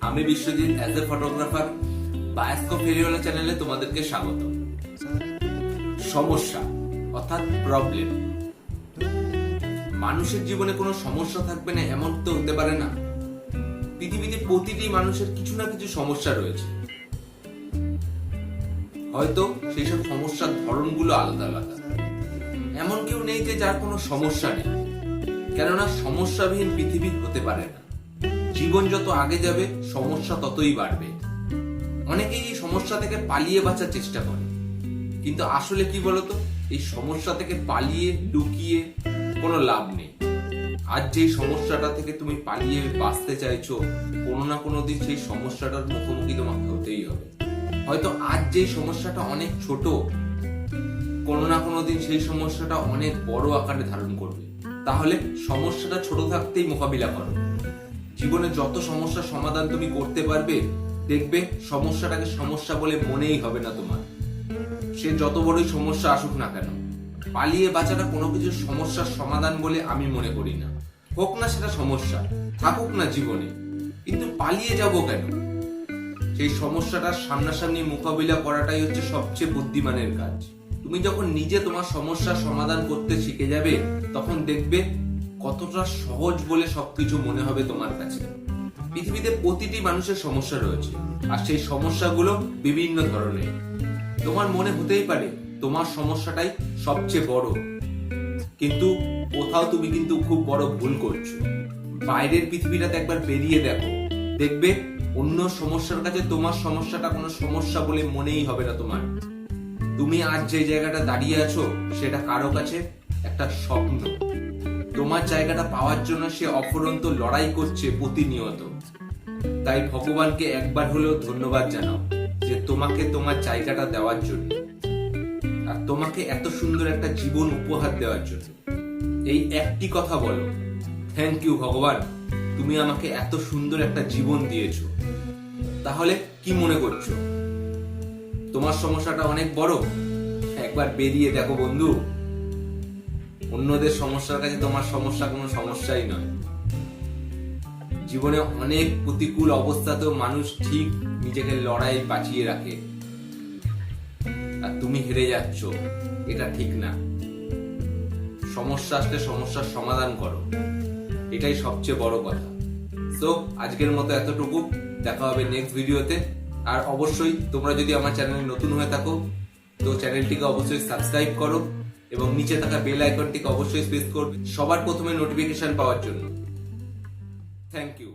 আমি Biswajit as a photographer বায়াস্কো ফেরিওয়ালা চ্যানেলে তোমাদেরকে স্বাগত। সমস্যা, অর্থাৎ প্রবলেম মানুষের জীবনে কোনো সমস্যা থাকবে না, এমন তো হতে পারে না। পৃথিবীতে প্রতিটি মানুষের কিছু না কিছু সমস্যা রয়েছে। হয়তো সেই সব সমস্যার ধরনগুলো আলাদা আলাদা। এমন কেউ নেই যে যার কোনো সমস্যা নেই। কেননা সমস্যাবিহীন পৃথিবী হতে পারে না। জীবন যত আগে যাবে, সমস্যা ততই বাড়বে। অনেকেই এই সমস্যা থেকে পালিয়ে বাঁচার চেষ্টা করে। কিন্তু আসলে কি বলতো? এই সমস্যা থেকে পালিয়ে, লুকিয়ে কোনো লাভ নেই। আজ যে সমস্যাটা থেকে তুমি পালিয়ে বাঁচতে চাইছো, কোনো না কোনো দিন সেই সমস্যাটার মুখোমুখি তোমাকে হতেই হবে। হয়তো আজ যে সমস্যাটা অনেক ছোট, কোনো না কোনো দিন সেই সমস্যাটা অনেক বড় আকারে ধারণ করবে। তাহলে সমস্যাটা ছোট থাকতেই মোকাবিলা করো। জীবনে যত সমস্যার সমাধান তুমি করতে পারবে, দেখবে সমস্যাটাকে সমস্যা বলে মনেই হবে না তোমার। সে যত বড়ই সমস্যা আসুক না কেন, পালিয়ে বাঁচাটা কোনো কিছু সমস্যার সমাধান বলে আমি মনে করি না। হোক না সেটা সমস্যা, থাকুক না জীবনে, কিন্তু পালিয়ে যাব কেন? সেই সমস্যাটার সামনাসামনি মোকাবিলা করাটাই হচ্ছে সবচেয়ে বুদ্ধিমানের কাজ। তুমি যখন নিজে তোমার সমস্যার সমাধান করতে শিখে যাবে, তখন দেখবে কতটা সহজ বলে সবকিছু মনে হবে তোমার কাছে? পৃথিবীতে প্রতিটি মানুষের সমস্যা রয়েছে, আর সেই সমস্যাগুলো বিভিন্ন ধরনের। তোমার মনে হতেই পারে, তোমার সমস্যাটাই সবচেয়ে বড়। কিন্তু কোথাও তুমি কিন্তু খুব বড় ভুল করছ। বাইরের পৃথিবীটাতে একবার বেরিয়ে দেখো। দেখবে অন্য সমস্যার কাছে তোমার সমস্যাটা কোনো সমস্যা বলে মনেই হবে না তোমার। তুমি আজ যে জায়গাটা দাঁড়িয়ে আছো, সেটা কারও কাছে একটা স্বপ্ন। তোমার জায়গাটা পাওয়ার জন্য সে অফুরন্ত লড়াই করছে প্রতিনিয়ত। তাই ভগবানকে একবার হলেও ধন্যবাদ জানাও যে তোমাকে তোমার জায়গাটা দেওয়ার জন্য আর তোমাকে এত সুন্দর একটা জীবন উপহার দেওয়ার জন্য। এই একটি কথা বলো থ্যাংক ইউ ভগবান, তুমি আমাকে এত সুন্দর একটা জীবন দিয়েছ। তাহলে কি মনে করছ? তোমার সমস্যাটা অনেক বড়। একবার বেরিয়ে দেখো বন্ধু। অন্যদের সমস্যার কাছে তোমার সমস্যা কোনো সমস্যাই নয়। জীবনে অনেক প্রতিকূল অবস্থাতেও মানুষ ঠিক নিজেকে লড়াই বাঁচিয়ে রাখে। আর তুমি হেরে যাচ্ছ, এটা ঠিক না। সমস্যা আসলে সমস্যার সমাধান করো। এটাই সবচেয়ে বড় কথা। তো আজকের মতো এতটুকু। দেখা হবে নেক্সট ভিডিওতে আর অবশ্যই তোমরা যদি আমার চ্যানেলে নতুন হয়ে থাকো, তো চ্যানেলটিকে অবশ্যই সাবস্ক্রাইব করো। এবং নিচে থাকা বেল আইকনটিকে অবশ্যই প্রেস করবেন সবার প্রথমে নোটিফিকেশন পাওয়ার জন্য। Thank you